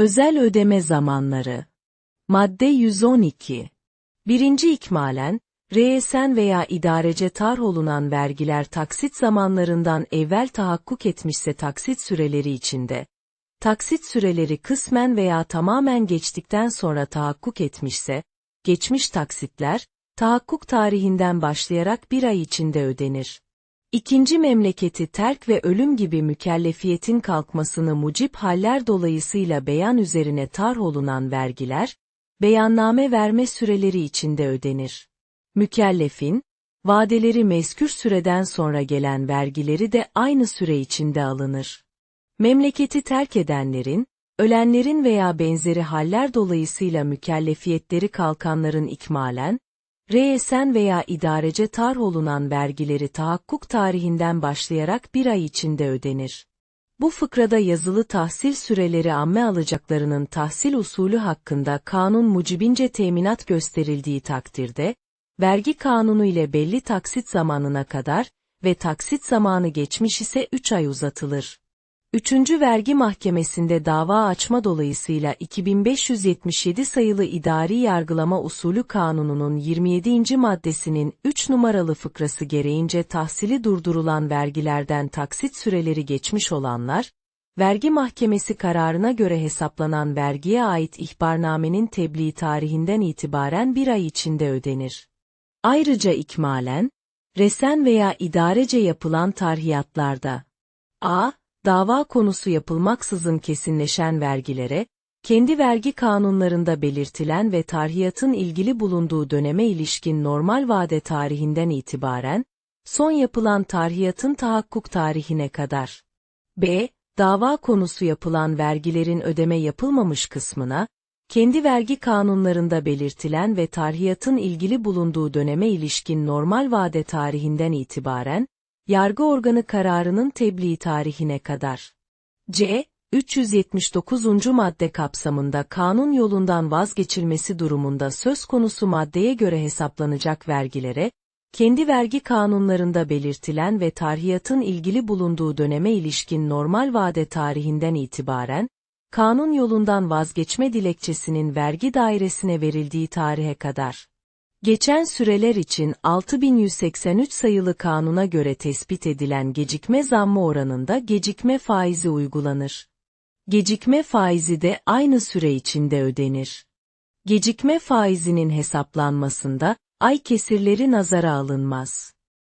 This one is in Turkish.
Özel ödeme zamanları. Madde 112. Birinci ikmalen, reyesen veya idarece tarh olunan vergiler taksit zamanlarından evvel tahakkuk etmişse taksit süreleri içinde, taksit süreleri kısmen veya tamamen geçtikten sonra tahakkuk etmişse, geçmiş taksitler, tahakkuk tarihinden başlayarak bir ay içinde ödenir. İkinci memleketi terk ve ölüm gibi mükellefiyetin kalkmasını mucip haller dolayısıyla beyan üzerine tarh olunan vergiler, beyanname verme süreleri içinde ödenir. Mükellefin, vadeleri mezkür süreden sonra gelen vergileri de aynı süre içinde alınır. Memleketi terk edenlerin, ölenlerin veya benzeri haller dolayısıyla mükellefiyetleri kalkanların ikmalen, reyesen veya idarece tarh olunan vergileri tahakkuk tarihinden başlayarak bir ay içinde ödenir. Bu fıkrada yazılı tahsil süreleri amme alacaklarının tahsil usulü hakkında kanun mucibince teminat gösterildiği takdirde, vergi kanunu ile belli taksit zamanına kadar ve taksit zamanı geçmiş ise 3 ay uzatılır. Üçüncü Vergi Mahkemesi'nde dava açma dolayısıyla 2577 sayılı İdari Yargılama Usulü Kanunu'nun 27. maddesinin 3 numaralı fıkrası gereğince tahsili durdurulan vergilerden taksit süreleri geçmiş olanlar, Vergi Mahkemesi kararına göre hesaplanan vergiye ait ihbarnamenin tebliğ tarihinden itibaren bir ay içinde ödenir. Ayrıca ikmalen, resen veya idarece yapılan tarhiyatlarda a dava konusu yapılmaksızın kesinleşen vergilere, kendi vergi kanunlarında belirtilen ve tarhiyatın ilgili bulunduğu döneme ilişkin normal vade tarihinden itibaren, son yapılan tarhiyatın tahakkuk tarihine kadar. B. Dava konusu yapılan vergilerin ödeme yapılmamış kısmına, kendi vergi kanunlarında belirtilen ve tarhiyatın ilgili bulunduğu döneme ilişkin normal vade tarihinden itibaren, yargı organı kararının tebliğ tarihine kadar. C. 379. madde kapsamında kanun yolundan vazgeçilmesi durumunda söz konusu maddeye göre hesaplanacak vergilere, kendi vergi kanunlarında belirtilen ve tarhiyatın ilgili bulunduğu döneme ilişkin normal vade tarihinden itibaren, kanun yolundan vazgeçme dilekçesinin vergi dairesine verildiği tarihe kadar. Geçen süreler için 6183 sayılı kanuna göre tespit edilen gecikme zammı oranında gecikme faizi uygulanır. Gecikme faizi de aynı süre içinde ödenir. Gecikme faizinin hesaplanmasında ay kesirleri nazara alınmaz.